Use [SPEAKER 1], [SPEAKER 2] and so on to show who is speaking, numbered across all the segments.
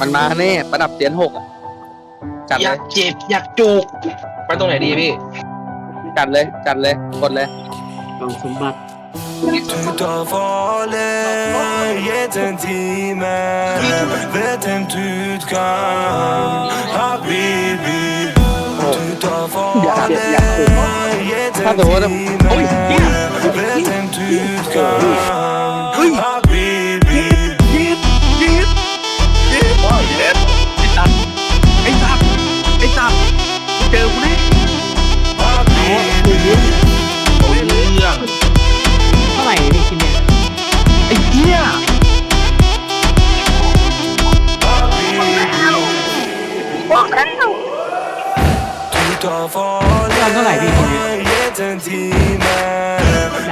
[SPEAKER 1] มันมาแน่ประดับเตียนหกอะจัด
[SPEAKER 2] อ
[SPEAKER 1] เลยา
[SPEAKER 2] ยกเจ็บอยากจุกไปตรงไหนดีพี่
[SPEAKER 1] จัดเลยจัดเลยกดเลย
[SPEAKER 3] กล่องสมบัติ
[SPEAKER 4] Tout envolé, jeden timen Vet en tut kan Habibi Tout envolé, jeden
[SPEAKER 1] ถ้าสมมติว่าโอ้ยเหี้ย
[SPEAKER 4] timen Vet en tut kan Habibi Tout envolé, jeden timen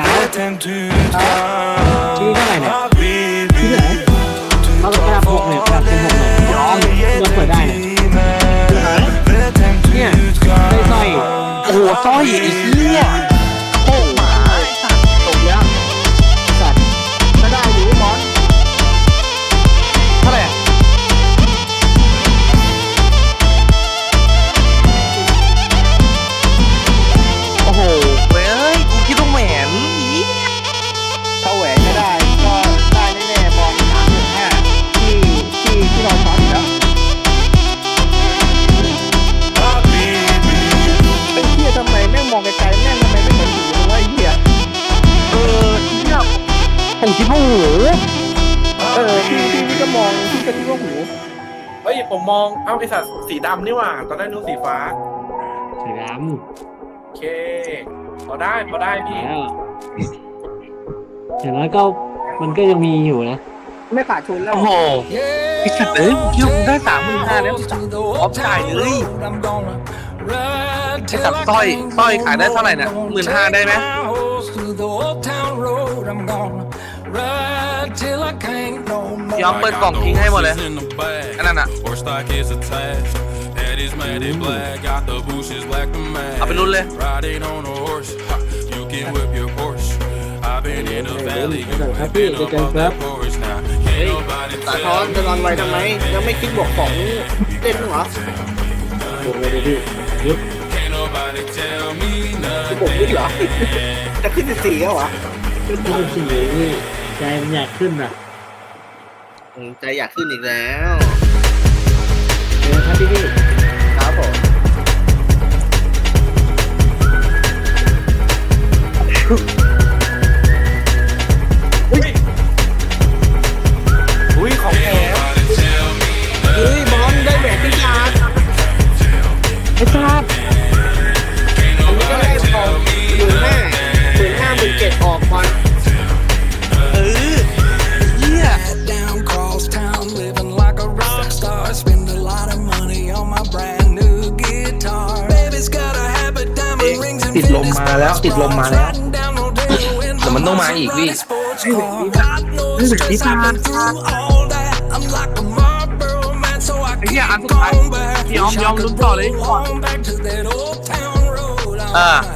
[SPEAKER 4] Vet en tut kan Habibi
[SPEAKER 3] เขาระดับหกเนี่ยระดับสิบหกเนี่ยย้อมยังเปิดได้เนี่ยเนี่ยสร้อย
[SPEAKER 1] โอ้โหสร้อยไอ้เหี้ย ผมคิดว่าหู เออพี่พี่พี่ก็มองพี่ก็คิดว่าหู
[SPEAKER 2] เฮ้ยผมมองเอ้าไอสัตว์สีดำนี่หว่า ตอนแรกนึกสีฟ้า
[SPEAKER 3] สีด
[SPEAKER 2] โอเคพอได้พอได้ำพี่
[SPEAKER 3] แล้วอย่างน้อยก็มันก็ยังมีอยู่นะ
[SPEAKER 1] ไม่ขาดทุนแล้ว โอ้โหไอ้สัตว์เอ้ยคิวได้สามหมื่นห้าแล้วพร้อมจ่ายเลยไอ้สัตว์สร้อยสร้อยขายได้เท่าไหร่เนี่ยหมื่นห้าได้ไหม ยอมเปิดกล่องทิ้งให้หมดเลยอันนั้นอะ
[SPEAKER 4] Horse stock is attached. That is matted black. Got the bushes black to match.
[SPEAKER 1] เอาไปรุ่นเลย
[SPEAKER 4] Riding on a horse. Ha, You can whip your Porsche. I've been in the valley. You have been up off that porch now. Can't nobody
[SPEAKER 1] สา
[SPEAKER 4] tell
[SPEAKER 1] ทอนจะนอนไว
[SPEAKER 4] me
[SPEAKER 1] ทำไม ยังไม่คิดบวกของเล่นเหรอ
[SPEAKER 3] โอ้โหดูดิยึบ
[SPEAKER 4] Can't nobody tell me
[SPEAKER 1] บวกขึ้น
[SPEAKER 4] nothing.
[SPEAKER 1] เหรอ จะขึ้นสิบสี่แล้วเหรอ
[SPEAKER 3] ขึ้นขึ้นสี่นี่ใจมันอยากขึ้นอะ
[SPEAKER 1] อืมใจอยากขึ้นอีกแล้ว
[SPEAKER 3] เออครับพี่พี่
[SPEAKER 1] ครับผมอุ้ย
[SPEAKER 2] ติดลมมาแล้วติดลมมาแล้ว
[SPEAKER 5] riding down Rodeo in
[SPEAKER 2] แต่มันต้องมาอีกพี่
[SPEAKER 5] my sports car. God knows 'cause I've been through all that. I'm like a Marlboro man, so I
[SPEAKER 1] ไอ้เหี้ย
[SPEAKER 5] keep
[SPEAKER 1] อันสุดท้าย
[SPEAKER 5] going back.
[SPEAKER 1] ยอม
[SPEAKER 5] Wish I
[SPEAKER 1] ยอม
[SPEAKER 5] could
[SPEAKER 1] ลุ้นต่อเลย
[SPEAKER 5] roll on back to that old town road.
[SPEAKER 1] อ่า
[SPEAKER 5] I'm